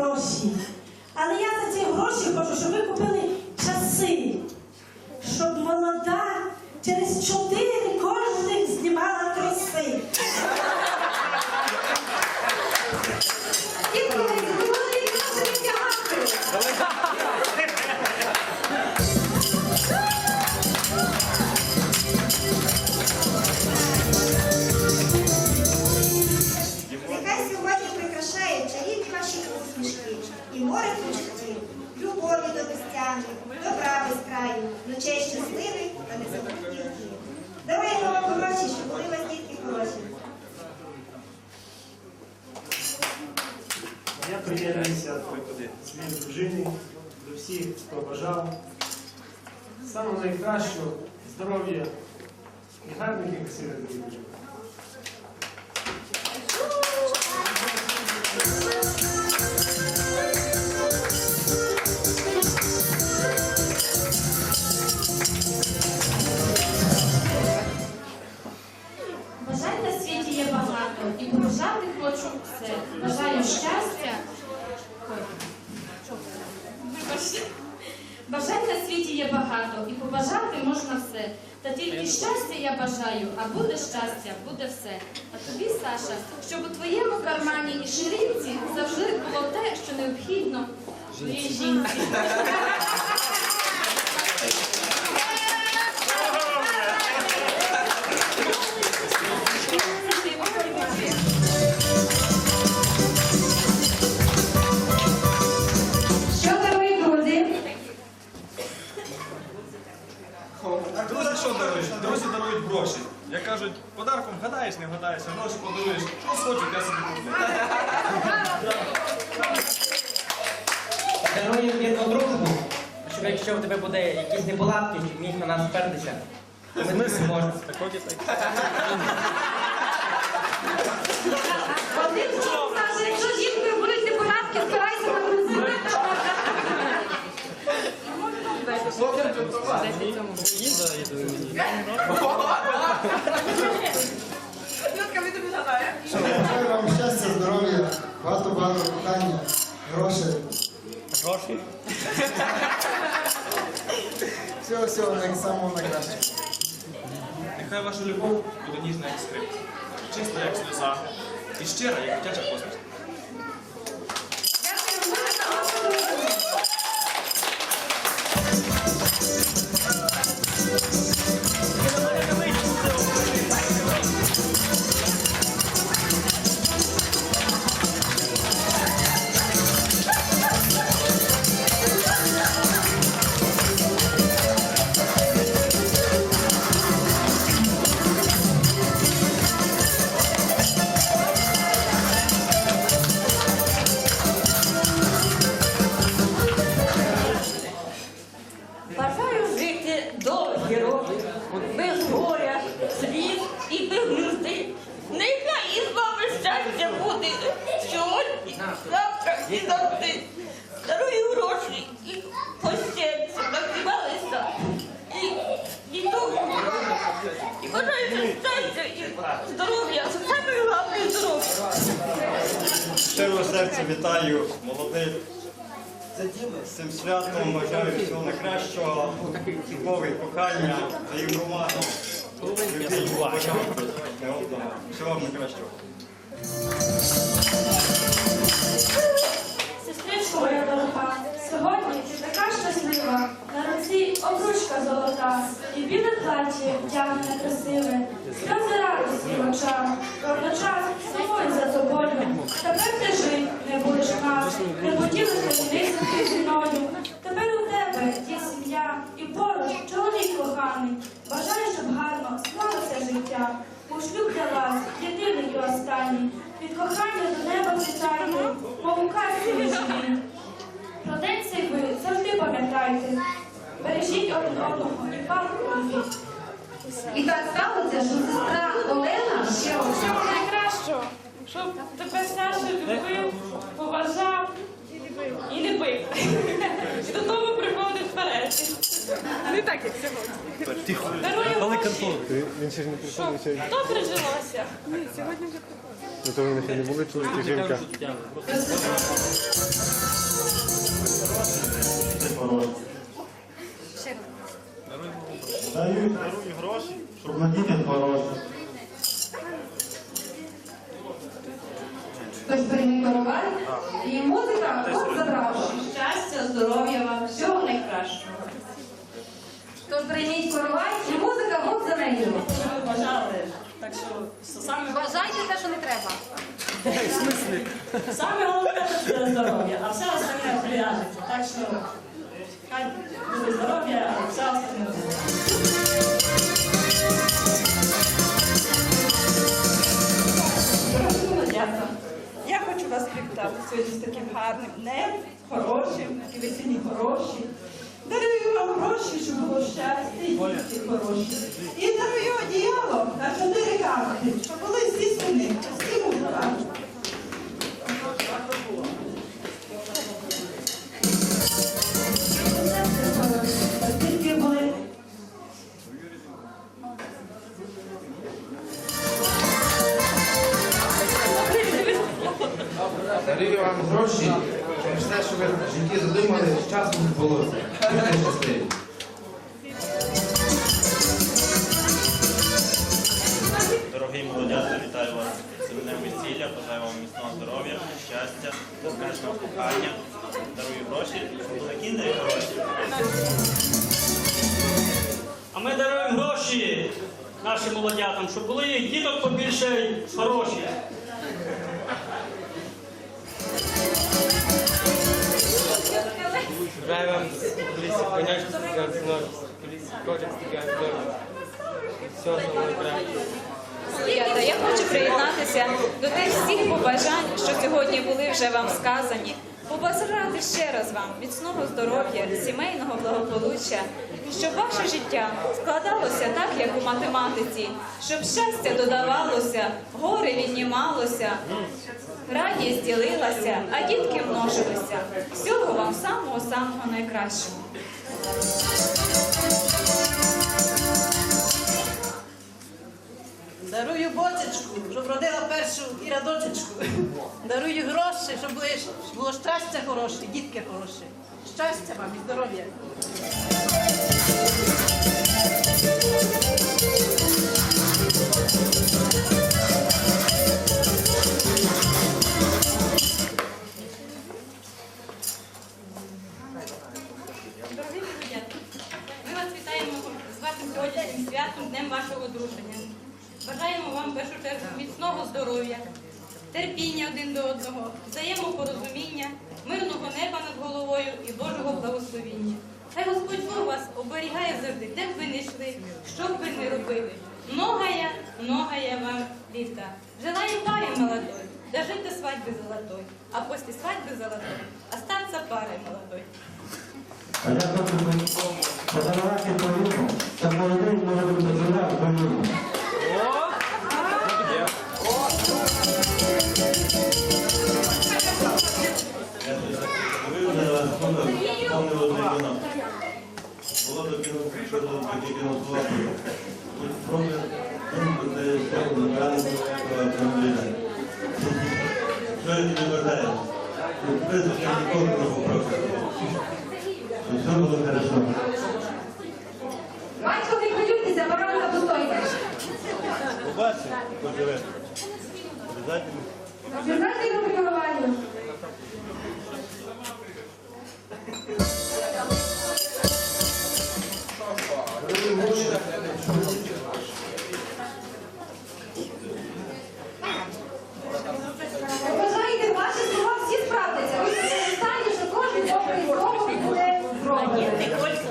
гроші. Але я за ці гроші хочу, щоб ви купили часи, щоб молода через чотири приєднуюся своїй дружині, до всіх, хто бажав. Саме найкращого, здоров'я і гарних і красивих дітей. Кармані і ширинці завжди було те, що необхідно жінці. Щоб міг на нас спертися. Ми не можемо. Один чоловік каже, якщо жінкою будуть непорядки, збирайся на друзів. Бажаю вам щастя, здоров'я, багато-багато кохання, грошей. Гроші? все, всього найсамого найкращого. Нехай ваша любов буде ніжна, як скрипка, чиста, як сльоза, і щира, як дитяча посмішка. Без горя, сліз і без нужди. Нехай із вами щастя буде сьогодні, завтра і завжди. Дарую гроші і гостєнці нагрівалися. І, і добру. І бажаю щастя і здоров'я. Саме головне здоров'я. Щиро серця вітаю молодих з цим святом. Бажаю всього найкращого, любові, кохання. Любві, поваги. Всього вам найкращого. Сестричко моя дорога, сьогодні ти така щаслива, на руці обручка золота, і біле плаття вдягнене красиве, сльози радості в очах, водночас сумую за тобою. Тепер ти жив, не будеш нас, не поділися ти зі мною. Тепер у тебе є сім'я і поруч чоловік коханий. Бажаю, щоб гарно склалося життя. У шлюб для вас єдиний і останній. Від кохання до неба злітайте, мов у казці ви живі. Про день цей ви завжди пам'ятайте. Один одного і так сталося, що сестра Олена ще Всього найкращого, щоб тебе Саша любив, поважав і не бив. І додому приходив вперед. Не так, як сьогодні. Дарую гроші. Щоб добре жилося. Ні, сьогодні вже Ну то вони ще не були чоловік і жінка. Дають гроші, щоб на дітях хороші. Хтось прийме коровай і музика Бог забрав. Щастя, здоров'я вам, всього найкращого. Тож прийміть коровай і музика Бог за нею. Що ви бажали? Так що саме, Бажайте те, що не треба. саме головне це здоров'я, а все остальне прив'яжеться. Так що хай буде здоров'я, а все остальне. Вас привітати сьогодні з таким гарним днем, хорошим, і весільні хороші. Дарую вам гроші, щоб було щастя і діти хороші. І дарую одіяло на чотири карти, Вам самого кращого. Молодята, я хочу приєднатися до тих всіх побажань, що сьогодні були вже вам сказані. Побажати ще раз вам міцного здоров'я, сімейного благополуччя, щоб ваше життя складалося так, як у математиці, щоб щастя додавалося, горе віднімалося, радість ділилася, а дітки множилися. Всього вам самого-самого найкращого. Дарую бочечку, щоб родила першу і радочечку. Дарую гроші, щоб було щастя хороше, дітки хороші. Щастя вам і здоров'я.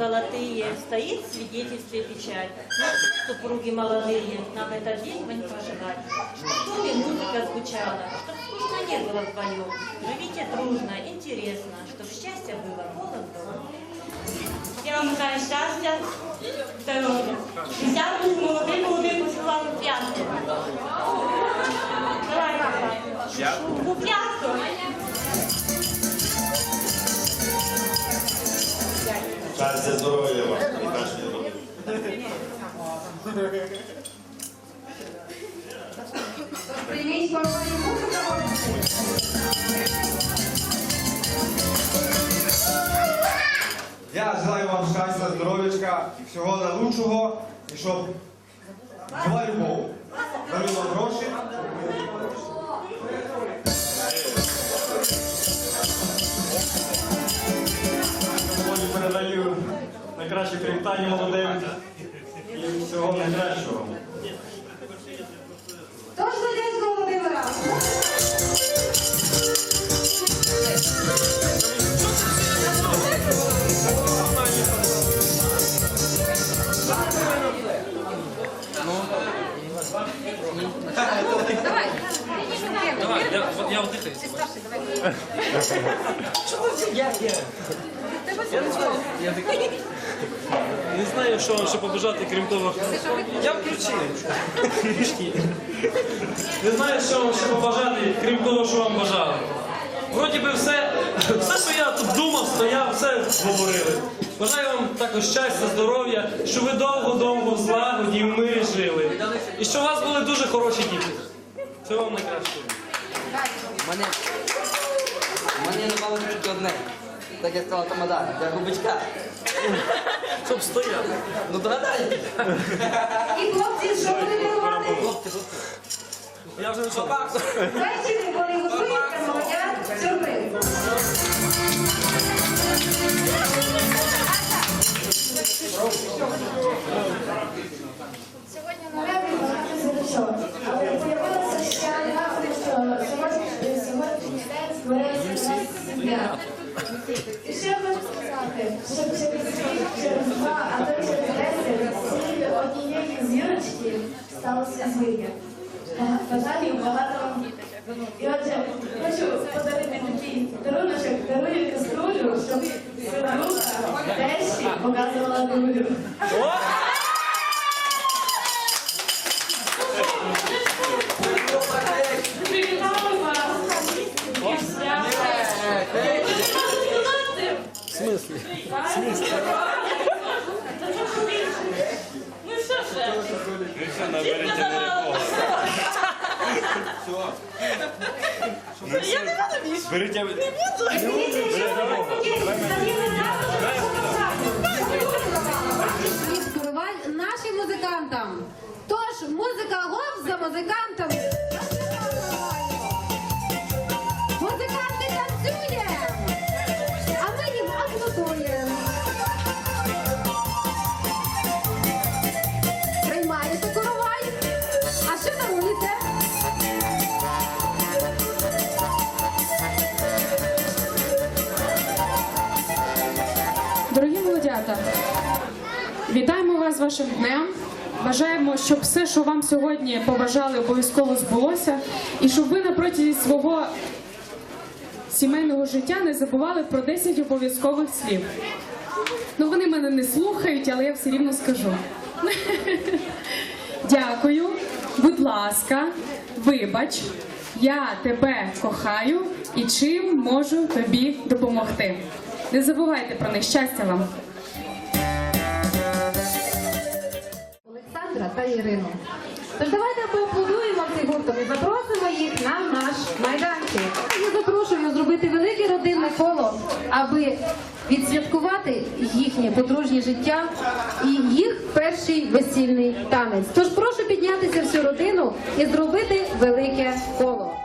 Золотые, стоит в свидетельстве печать. Ну, супруги молодые, нам этот день мы не пожелать. Чтоб в доме музыка звучала, чтоб скучно не было вдвоем. Живите дружно, интересно, чтоб счастье было полон дом. Я вам бажаю щастя, здоров'я. Десятку з молодим молодим посилали п'ятку. Давай, папа. У п'ятку. Щастя, здоров'я вам. Прийміть папаю музику Я желаю вам щастя, здоров'ячка, всього найкращого і щоб була любов. Найкраще Я. Не знаю, що вам ще побажати, крім того, що вам бажали. Вроді би все, все, що я тут думав, стояв, все говорили. Бажаю вам також щастя, здоров'я, щоб ви довго-довго в злагоді і в мирі жили. І щоб у вас були дуже хороші діти. Всього вам найкращого. Мене, не мало тільки одне. Так я сказала тамада, як у бичка. Щоб стояв. Ну догадай. І хлопці, що будете робити? Я вже не собак. Ввечері вони готують для молодят сюрприз. Сьогодні наразі багато задачок, але з'явилося ще одна, що сьогодні сьогоднішній день нас сім'я. І ще хочу сказати, що через рік, через два, а то через десять з однієї зірочки сталося звір'я. Бажаю багато вам. І отже, хочу подарити такий даруночок, дарую каструлю, щоб свекруха тещі показувала дулю. Привітаю вас! В смислі? Ну що ж? Скорувань нашим музикантам. Тож, музика гоп за музикантами. Вас з вашим днем. Бажаємо, щоб все, що вам сьогодні побажали, обов'язково збулося, і щоб ви на протязі свого сімейного життя не забували про 10 обов'язкових слів. Ну, вони мене не слухають, але я все рівно скажу. Дякую, будь ласка, вибач, я тебе кохаю і чим можу тобі допомогти. Не забувайте про них. Щастя вам! Та Ірину. Тож давайте поаплодуємо цим гуртом і запросимо їх на наш майданчик. Я запрошую зробити велике родинне коло, аби відсвяткувати їхнє подружнє життя і їх перший весільний танець. Тож прошу піднятися всю родину і зробити велике коло.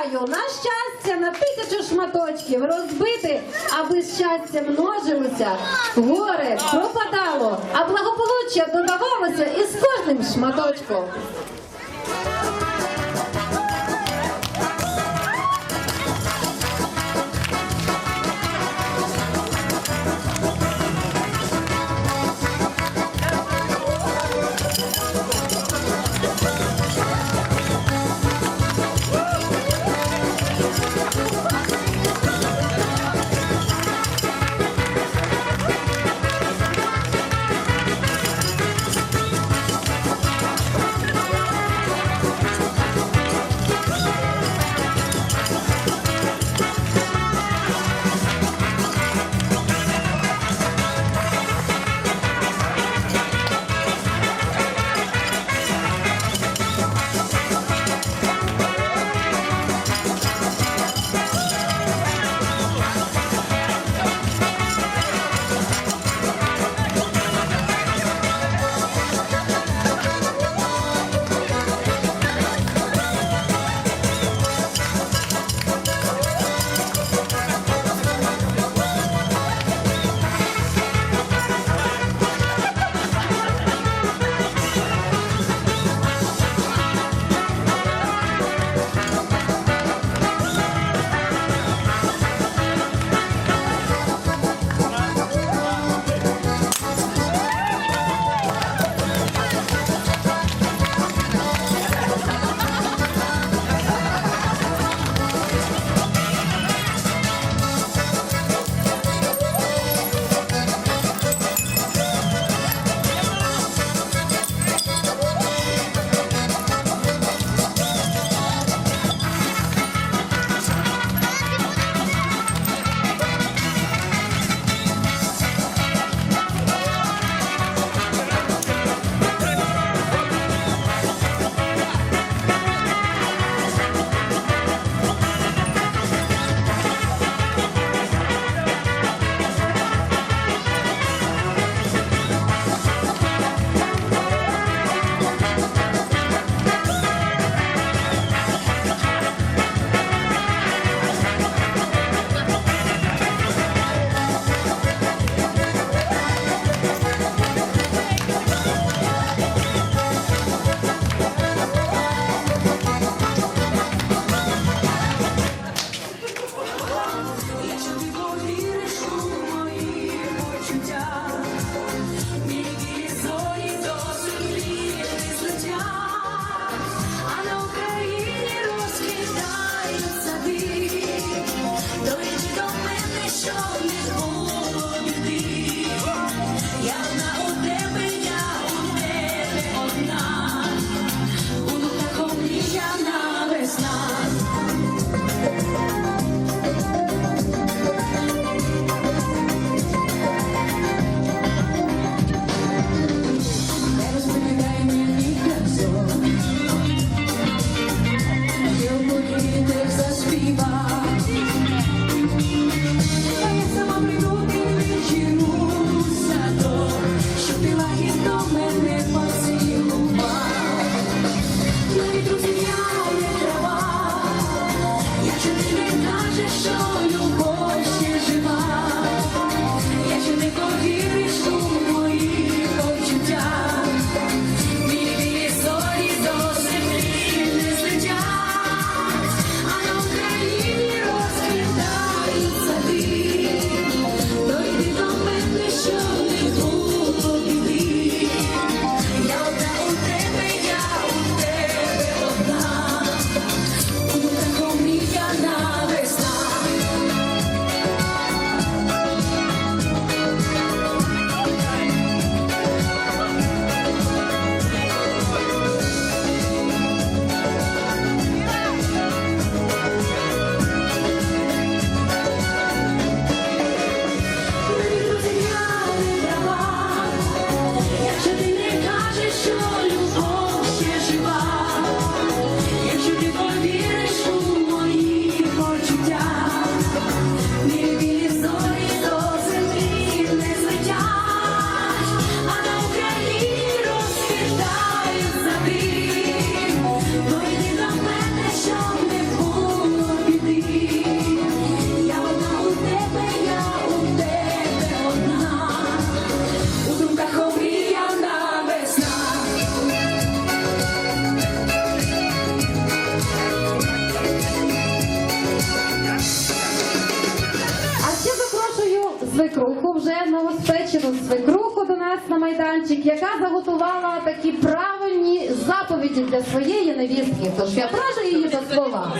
З-під на щастя на тисячу шматочків розбити, аби щастя множилося, горе пропадало, а благополуччя додавалося із кожним шматочком. Заповіді для своєї невістки. Тож я прошу її до слова.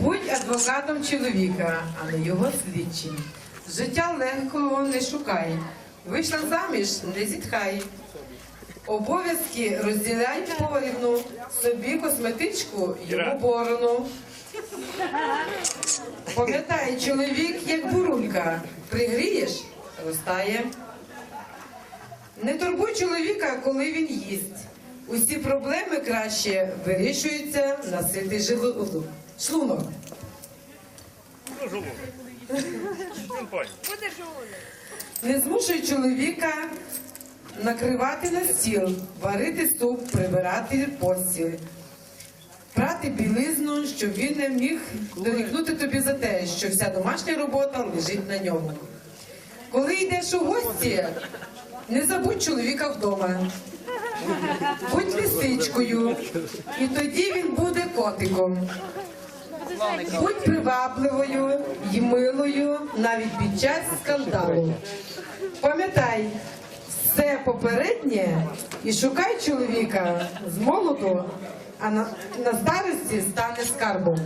Будь адвокатом чоловіка, а не його слідчим. Життя легкого не шукай. Вийшла заміж, не зітхай. Обов'язки розділяй порівну, собі косметичку, йому борону. Пам'ятай, чоловік як бурулька, пригрієш, розтає. Не турбуй чоловіка, коли він їсть. Усі проблеми краще вирішуються на ситий желудок. Шлунок. Не змушуй чоловіка накривати на стіл, варити суп, прибирати постіль, прати білизну, щоб він не міг дорікнути тобі за те, що вся домашня робота лежить на ньому. Коли йдеш у гості, не забудь чоловіка вдома. Будь лисичкою, і тоді він буде котиком. Будь привабливою і милою навіть під час скандалу. Пам'ятай все попереднє і шукай чоловіка з молоду, а на, на старості стане скарбом.